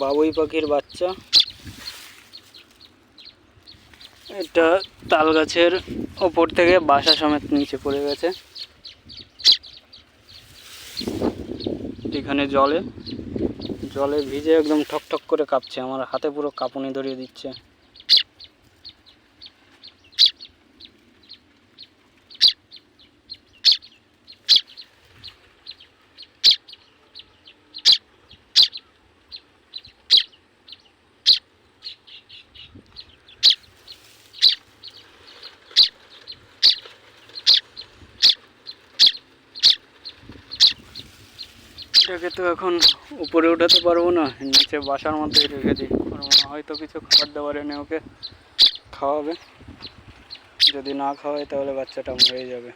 বাবুই পাখির বাচ্চা। এটা তাল গাছের ওপর থেকে বাসা সমেত নিচে পড়ে গেছে। এখানে জলে জলে ভিজে একদম ঠকঠক করে কাঁপছে, আমার হাতে পুরো কাঁপুনি ধরিয়ে দিচ্ছে। এটাকে তো এখন উপরে উঠাতে পারব না, নিচে বাসার মধ্যেই রেখে দিই। ওর মা হয়তো কিছু খাবার দাবার এনে ওকে খাওয়াবে। যদি না খাওয়ায় তাহলে বাচ্চাটা মরে যাবে।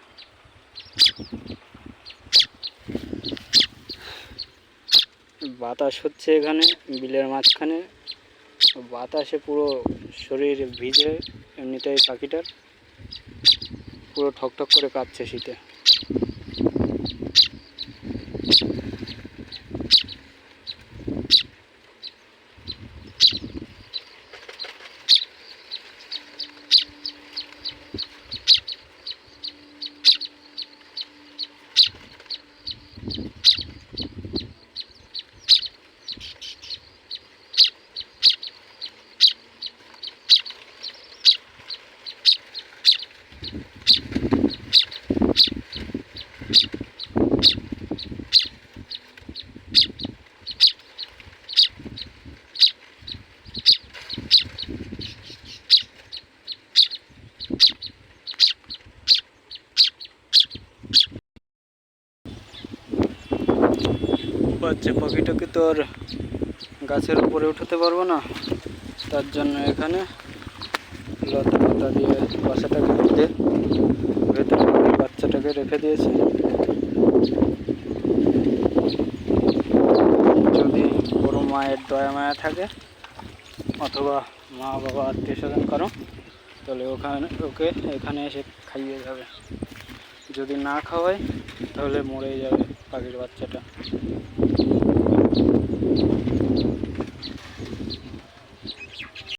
বাতাস হচ্ছে এখানে, বিলের মাঝখানে। বাতাসে পুরো শরীর ভিজে, এমনিতেই পাখিটার। পুরো ঠকঠক করে কাঁপছে শীতে। বাচ্চা পাখিটাকে তো আর গাছের উপরে উঠাতে পারব না? তার জন্য এখানে লতা পাতা দিয়ে বাসাটাকে বেঁধে, ভেতরে বাচ্চাটাকে রেখে দিয়েছি। যদি বড় মায়ের দয়া মায়া থাকে, অথবা মা বাবা আত্মীয় স্বজন করো, তাহলে ওখানে ওকে এখানে এসে খাইয়ে যাবে। যদি না খাওয়ায়, তাহলে মরেই যাবে। পাখির বাচ্চাটা।